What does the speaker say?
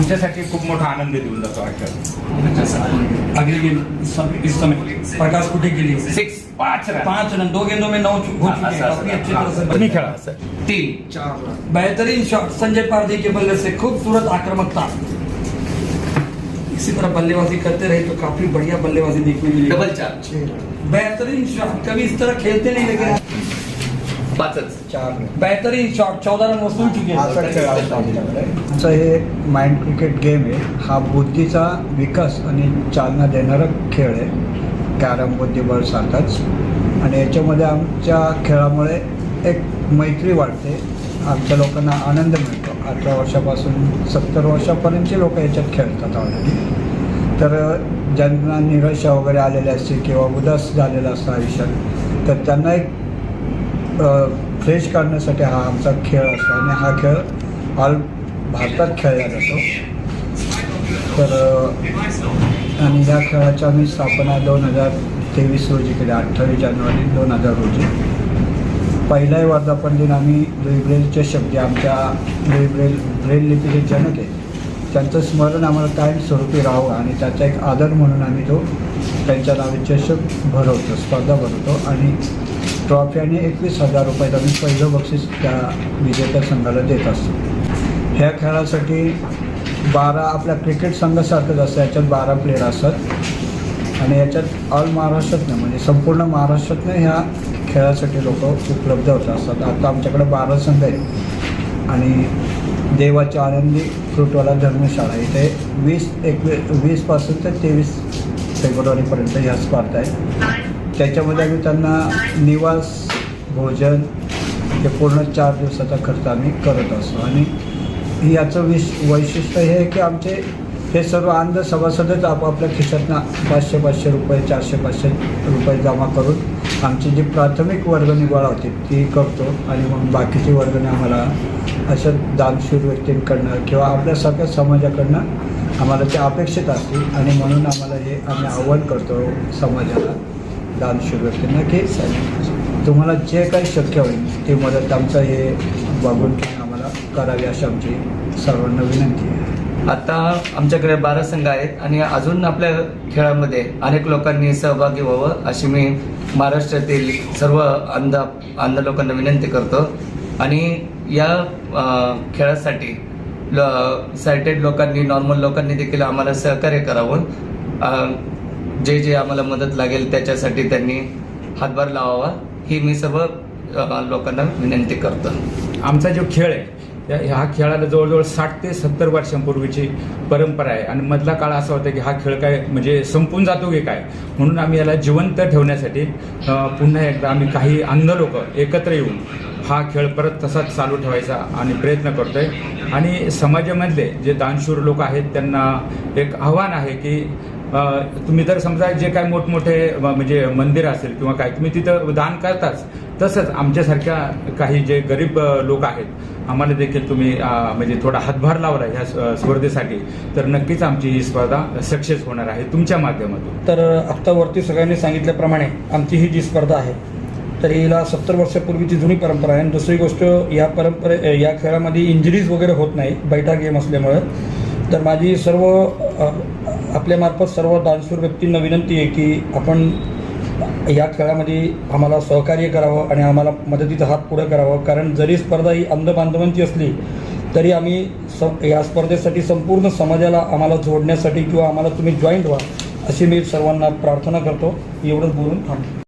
आमच्यासाठी खूप मोठा आनंद देऊन जातो अगले गेम इस समय प्रकाश कुठे गेली? सिक्स पाच रन. पाँच रन. दो गेंदों में नौ अच्छी सर तीन. बेहतरीन शॉट संजय पारधी के बल्ले से खूबसूरत आक्रामकता. इसी तरह बल्लेबाजी करते रहे तो काफ़ी बढ़िया बल्लेबाजी देखने मिली। डबल चार बेहतरीन शॉट कभी इस तरह खेलते नहीं लेकिन पाचच बेहतरीन शॉट चौदह रन वसूल चुके हैं आमचं हे माइंड क्रिकेट गेम आहे. हा बुद्धीचा विकास आणि चालना देणारा खेळ आहे. कॅरम बुद्धिबळ सारखाच आणि याच्यामध्ये आमच्या खेळामुळे एक मैत्री वाढते. आमच्या लोकांना आनंद मिळतो. अठरा वर्षापासून सत्तर वर्षापर्यंतचे लोक याच्यात खेळतात ऑलरेडी तर ज्यांना निराशा वगैरे आलेल्या असते किंवा उदास झालेला असतं आयुष्यात तर त्यांना एक फ्रेश काढण्यासाठी हा आमचा खेळ असतो आणि हा खेळ ऑल भारतात खेळला जातो. तर आणि या खेळाची आम्ही स्थापना दोन हजार तेवीस रोजी केली अठ्ठावीस जानेवारी दोन हजार रोजी. पहिलाही वर्धापन दिन आम्ही लुई ब्रेलचे शब्द आमच्या लुई ब्रेल ब्रेल लिपीचे जनक आहे त्यांचं स्मरण आम्हाला कायमस्वरूपी राहावं आणि त्याचा एक आदर म्हणून आम्ही तो त्यांच्या नावे चषक भरवतो स्पर्धा भरवतो आणि ट्रॉफी आणि एकवीस हजार रुपयाचं आम्ही पहिलं बक्षीस त्या विजेत्या संघाला देत असतो. ह्या खेळासाठी बारा आपल्या क्रिकेट संघासारखंच असतं याच्यात बारा प्लेयर असतात. आणि याच्यात ऑल महाराष्ट्रातनं म्हणजे संपूर्ण महाराष्ट्रातनं ह्या खेळासाठी लोक उपलब्ध होत असतात. आता आमच्याकडे बारा संघ आहेत. आणि देवाची आनंदी फ्रुटवाला धर्मशाळा इथे वीस एकवीस वीसपासून ते तेवीस फेब्रुवारीपर्यंत ह्या स्पर्धा आहेत. त्याच्यामध्ये आम्ही त्यांना निवास भोजन हे पूर्ण चार दिवसाचा खर्च आम्ही करत असतो. आणि याचं विश वैशिष्ट्य हे आहे की आमचे हे सर्व अंध सभासदच आपापल्या खिशातनं पाचशे पाचशे रुपये चारशे पाचशे रुपये जमा करून आमची जी प्राथमिक वर्गणी गोळा होती ती करतो आणि मग बाकीची वर्गणी आम्हाला अशा दानशूर व्यक्तींकडनं किंवा आपल्यासारख्या समाजाकडनं आम्हाला ते अपेक्षित असते आणि म्हणून आम्हाला हे आम्ही आव्हान करतो समाजाला. दानशूर व्यक्तींना की तुम्हाला जे काही शक्य होईल ते मदत आमचं हे बघून आम्हाला करावी अशी आमची सर्वांना विनंती आहे. आता आमच्याकडे बारा संघ आहेत आणि अजून आपल्या खेळामध्ये अनेक लोकांनी सहभागी व्हावं अशी मी महाराष्ट्रातील सर्व अंध अंध लोकांना विनंती करतो. आणि या खेळासाठी ल सायटेड लोकांनी नॉर्मल लोकांनी देखील आम्हाला सहकार्य करावं. जे जे आम्हाला मदत लागेल त्याच्यासाठी त्यांनी हातभार लावावा. ही मी सर्व लोकांना विनंती करतो. आमचा जो खेळ आहे हा ह्या खेळाला जवळजवळ साठ ते सत्तर वर्षांपूर्वीची परंपरा आहे. आणि मधला काळ असा होता की हा खेळ काय म्हणजे संपून जातो की काय? म्हणून आम्ही याला जिवंत ठेवण्यासाठी पुन्हा एकदा आम्ही काही अंध लोक एकत्र येऊन हा खेळ परत तसाच चालू ठेवायचा आणि प्रयत्न करतोय. आणि समाजामधले जे दानशूर लोक आहेत त्यांना एक आव्हान आहे की तुम्ही तर समजा जे काय मोठमोठे म्हणजे मंदिर असेल किंवा काय तुम्ही तिथं दान करताच. तसंच आमच्यासारख्या काही जे गरीब लोक आहेत आम्हाला देखील तुम्ही म्हणजे थोडा हातभार लावला ह्या स- स्पर्धेसाठी तर नक्कीच आमची ही स्पर्धा सक्सेस होणार आहे तुमच्या माध्यमातून. तर आत्तावरती सगळ्यांनी सांगितल्याप्रमाणे आमची ही जी स्पर्धा आहे तर हिला सत्तर वर्षापूर्वीची जुनी परंपरा आहे. आणि दुसरी गोष्ट या परंपरे या खेळामध्ये इंजरीज वगैरे होत नाही बैठा गेम असल्यामुळे. तर माझी सर्व आपल्यामार्फत सर्व दानशूर व्यक्तींना विनंती आहे की आपण या खेळामध्ये आम्हाला सहकार्य करावं आणि आम्हाला मदतीचा हात पुढे करावं. कारण जरी स्पर्धा ही अंधबांधवांची असली तरी आम्ही स या स्पर्धेसाठी संपूर्ण समाजाला आम्हाला जोडण्यासाठी किंवा आम्हाला तुम्ही जॉईंट व्हा अशी मी सर्वांना प्रार्थना करतो. एवढंच बोलून थांबतो.